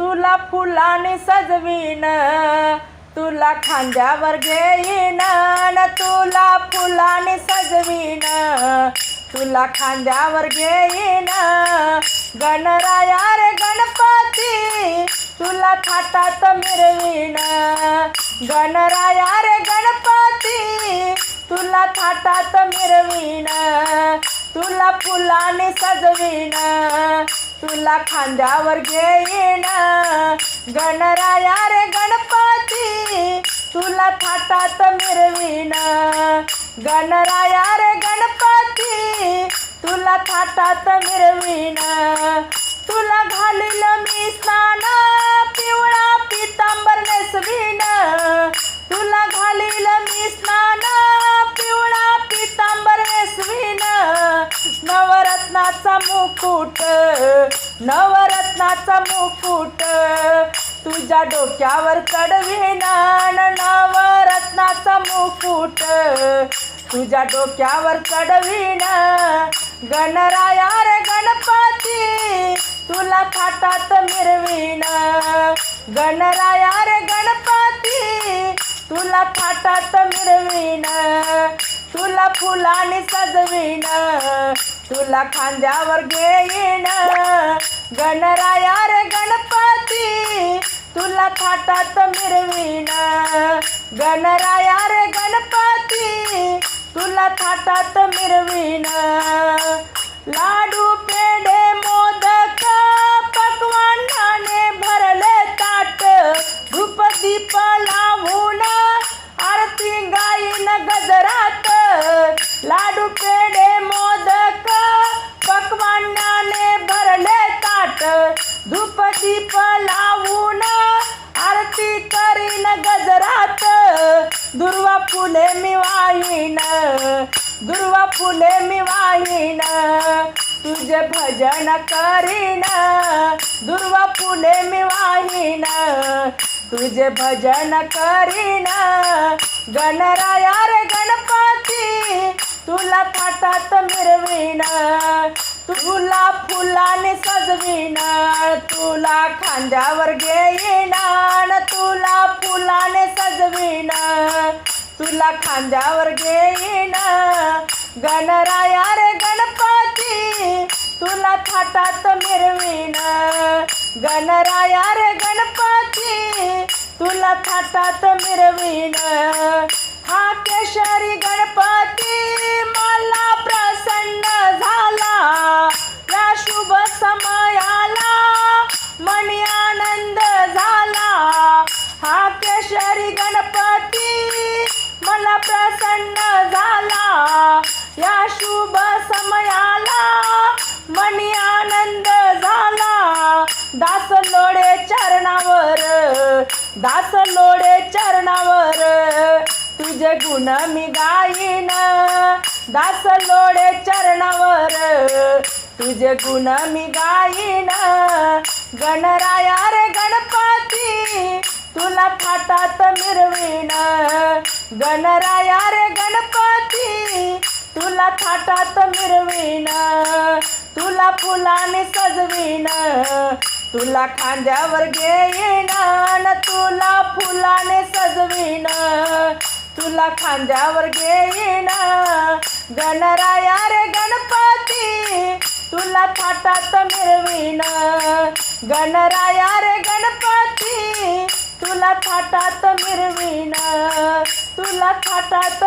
तुला फुलाने सजवीन तुला खांद्यावर घेईन न तुला फुलाने सजवीन तुला खांद्यावर घेईन. गणराया रे गणपती तुला थाटात मिरवीन. गणराया रे गणपती तुला थाटात मिरवीन. तुला फुलाने सजवीन. तुला खांद्यावर घेईन. गणराया रे गणपती तुला थाटात मिरवीन. गणराया रे गणपती तुला थाटात मिरवीन. नवरत्नाचा मुकुट नवरत्नाचा मुकुट तुझ्या डोक्यावर चढवीन नवरत्नाचा मुकुट तुझ्या डोक्यावर चढविण गणराया रे गणपती तुला थाटात मिरविण गणराया रे गणपती तुला थाटात मिरवीन. तुला फुलाने सजविण तुला खांद्यावर घेईन गणराया रे गणपती तुला थाटात मिरवीन गणराया रे गणपती तुला थाटात मिरवीन ला फुले मी वाहीन दुर्वा फुले मी वाहीन तुझे भजन करीन दुर्वा फुले मी वाहीन तुझे भजन करीन. गणराया रे गणपती तुला थाटात मिरवीन तुला फुलाने सजवीन तुला खांद्यावर घेईन तुला फुलाने सजवीन. तुला खांद्यावर घेईन. गणराया रे गणपती तुला थाटात मिरवीन. गणराया रे गणपती तुला थाटात मिरवीन. हा प्रसन्न झाला. या शुभ समयाला मनी आनंद झाला. दास लोडे चरणावर दास लोडे चरणावर तुझे गुण मी गाईन. दास लोडे चरणावर तुझे गुण मी गाईन. गणराया रे गणपती तुला थाटात मिरविण गणराया रे गणपती तुला थाटात मिरवीन तुला फुलाने सजवीन तुला खांद्यावर घेईन तुला फुलाने सजवीन तुला खांद्यावर घेईन. गणराया रे गणपती तुला थाटात मिरवीन. गणराया रे गणपती तुला थाटात तुला थाटात